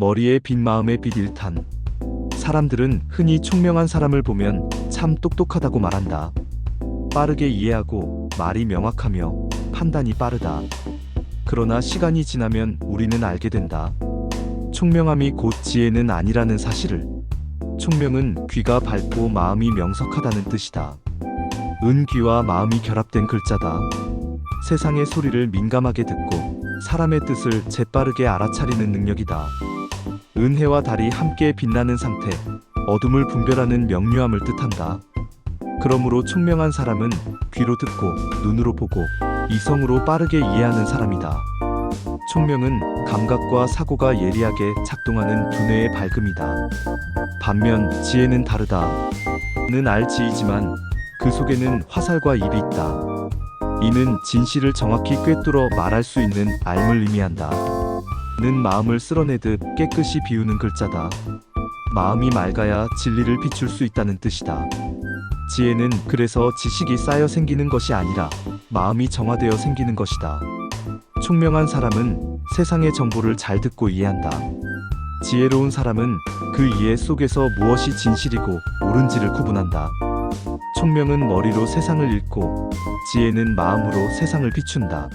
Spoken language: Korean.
머리에 빈 마음에 빚 일탄. 사람들은 흔히 총명한 사람을 보면 참 똑똑하다고 말한다. 빠르게 이해하고 말이 명확하며 판단이 빠르다. 그러나 시간이 지나면 우리는 알게 된다. 총명함이 곧 지혜는 아니라는 사실을. 총명은 귀가 밝고 마음이 명석하다는 뜻이다. 은귀와 마음이 결합된 글자다. 세상의 소리를 민감하게 듣고 사람의 뜻을 재빠르게 알아차리는 능력이다. 은혜와 달이 함께 빛나는 상태, 어둠을 분별하는 명료함을 뜻한다. 그러므로 총명한 사람은 귀로 듣고 눈으로 보고 이성으로 빠르게 이해하는 사람이다. 총명은 감각과 사고가 예리하게 작동하는 두뇌의 밝음이다. 반면 지혜는 다르다. 는 알지이지만 그 속에는 화살과 입이 있다. 이는 진실을 정확히 꿰뚫어 말할 수 있는 알을 의미한다. 는 마음을 쓸어내듯 깨끗이 비우는 글자다. 마음이 맑아야 진리를 비출 수 있다는 뜻이다. 지혜는 그래서 지식이 쌓여 생기는 것이 아니라 마음이 정화되어 생기는 것이다. 총명한 사람은 세상의 정보를 잘 듣고 이해한다. 지혜로운 사람은 그 이해 속에서 무엇이 진실이고 옳은지를 구분한다. 총명은 머리로 세상을 읽고 지혜는 마음으로 세상을 비춘다.